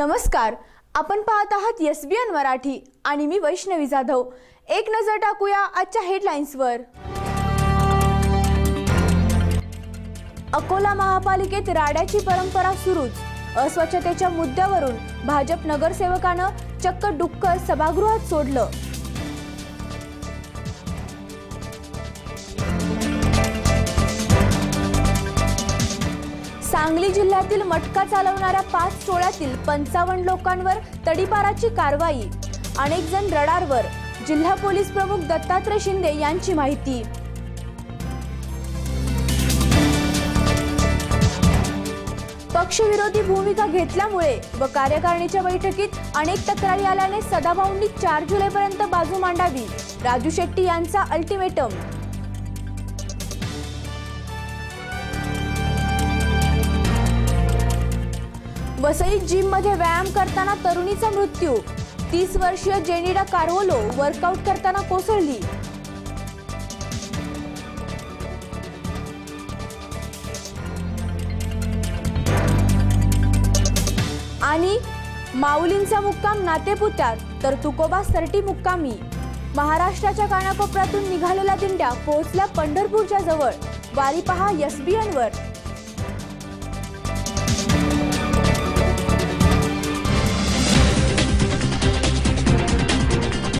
नमस्कार. आपण पाहत आहात एस बी एन मराठी आणि मी वैष्णवी जाधव. एक नजर टाकूया आजच्या हेडलाईन्सवर अकोला महापालिकेत राड्याची परंपरा सुरूच. अस्वच्छतेच्या मुद्द्यावरून भाजप नगरसेवकानं चक्क डुक्कर सभागृहात सोडलं. सांगली जिल्ह्यातील मटका चालवणाऱ्या पाच टोळ्यातील पंचावन्न लोकांवर तडीपाराची कारवाई. अनेक जण रडारवर. जिल्हा पोलीस प्रमुख दत्तात्रय शिंदे यांची माहिती. पक्षविरोधी भूमिका घेतल्यामुळे व कार्यकारिणीच्या बैठकीत अनेक तक्रारी आल्याने सदाभाऊंनी चार जुलैपर्यंत बाजू मांडावी. राजू शेट्टी यांचा अल्टिमेटम. वसईत जिममध्ये व्यायाम करताना तरुणीचा मृत्यू. तीस वर्षीय जेनिडा कार्वोलो वर्कआउट करताना कोसळली. आणि माऊलींचा मुक्काम नातेपुत्यात तर तुकोबा सरटी मुक्कामी. महाराष्ट्राच्या कानाकोपऱ्यातून निघालेला दिंड्या पोहोचला पंढरपूरच्या जवळ. वारी पहा एसबीएन वर.